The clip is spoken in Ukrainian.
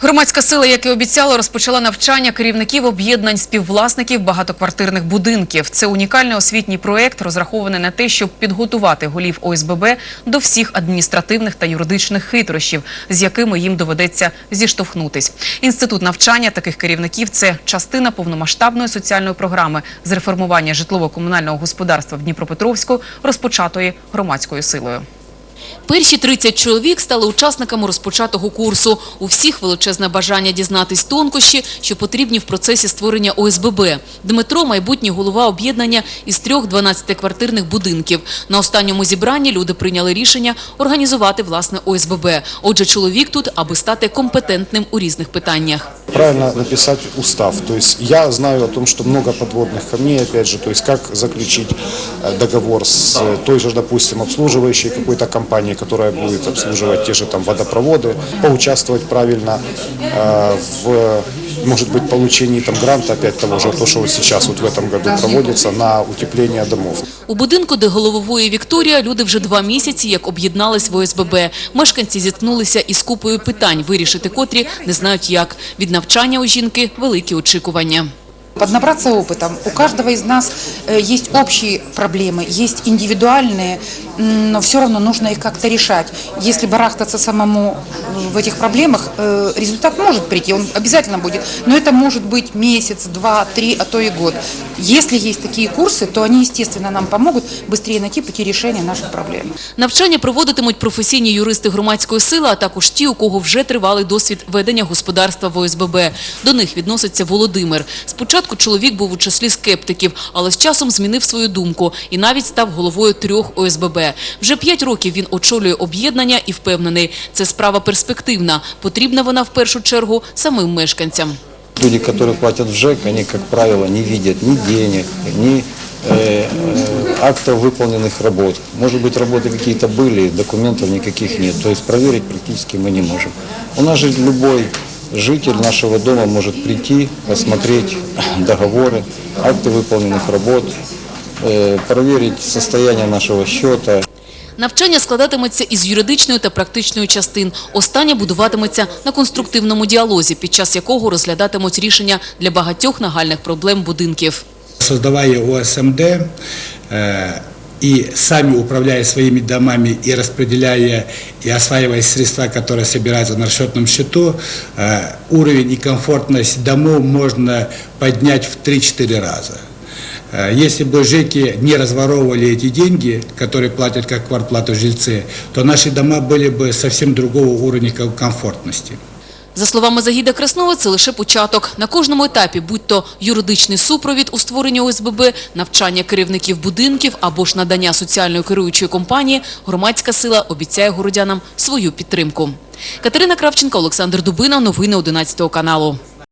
Громадська сила, як і обіцяла, розпочала навчання керівників об'єднань співвласників багатоквартирних будинків. Це унікальний освітній проект, розрахований на те, щоб підготувати голів ОСББ до всіх адміністративних та юридичних хитрощів, з якими їм доведеться зіштовхнутись. Інститут навчання таких керівників це частина повномасштабної соціальної програми з реформування житлово-комунального господарства в Дніпропетровську, розпочатої громадською силою. Перші 30 чоловік стали учасниками розпочатого курсу. У всіх величезне бажання дізнатись тонкощі, що потрібні в процесі створення ОСББ. Дмитро – майбутній голова об'єднання із трьох 12-квартирних будинків. На останньому зібранні люди прийняли рішення організувати власне ОСББ. Отже, чоловік тут, аби стати компетентним у різних питаннях. правильно написать устав. То есть я знаю о том, что много подводных камней, опять же, то есть как заключить э, договор с э, той же, допустим, обслуживающей какой-то компанией, которая будет обслуживать те же там водопроводы, поучаствовать правильно э, в, может быть, получении там гранта, опять того же, то, что вот сейчас вот в этом году проводится на утепление домов. У будинку, де голововує Вікторія, люди вже два місяці як об'єднались в ОСББ. Мешканці зіткнулися із купою питань, вирішити котрі не знають як. Від навчання у жінки великі очікування. Поднабраться опытом. У каждого из нас э, есть общие проблемы, есть индивидуальные, м, но все равно нужно их как-то решать. Если барахтаться самому в этих проблемах, э, результат может прийти, он обязательно будет, но это может быть месяц, два, три, а то и год. Если есть такие курсы, то они, естественно, нам помогут быстрее найти пути решения наших проблем. Навчання проводитимуть професійні юристи громадської сили, а також ті, у кого вже тривалий досвід ведення господарства в ОСББ. До них відноситься Володимир. Спочатку чоловік був у числі скептиків, але з часом змінив свою думку і навіть став головою трьох ОСББ. Вже п'ять років він очолює об'єднання і впевнений, це справа перспективна. Потрібна вона в першу чергу самим мешканцям. Люди, которые платят в ЖЭК, они, как правило, не видят ни денег, ни э, э, актов выполненных работ. Может быть, работы какие-то были, документов никаких нет. То есть проверить практически мы не можем. У нас же любой житель нашего дома может прийти, посмотреть договоры, акты выполненных работ, э, проверить состояние нашего счета, Навчання складатиметься із юридичної та практичної частин. Останнє будуватиметься на конструктивному діалозі, під час якого розглядатимуть рішення для багатьох нагальних проблем будинків. создавая ОСМД э, и сами управляя своими домами и распределяя и осваивая средства, которые собираются на расчетном счету, э, уровень и комфортность домов можно поднять в 3-4 раза. Э, Если бы ЖЭКи не разворовывали эти деньги, которые платят как квартплату жильцы, то наши дома были бы совсем другого уровня комфортности. За словами Загіда Краснова, це лише початок. На кожному етапі, будь то юридичний супровід у створенні ОСББ, навчання керівників будинків або ж надання соціальної керуючої компанії, громадська сила обіцяє городянам свою підтримку. Катерина Кравченко, Олександр Дубина. Новини 11 каналу.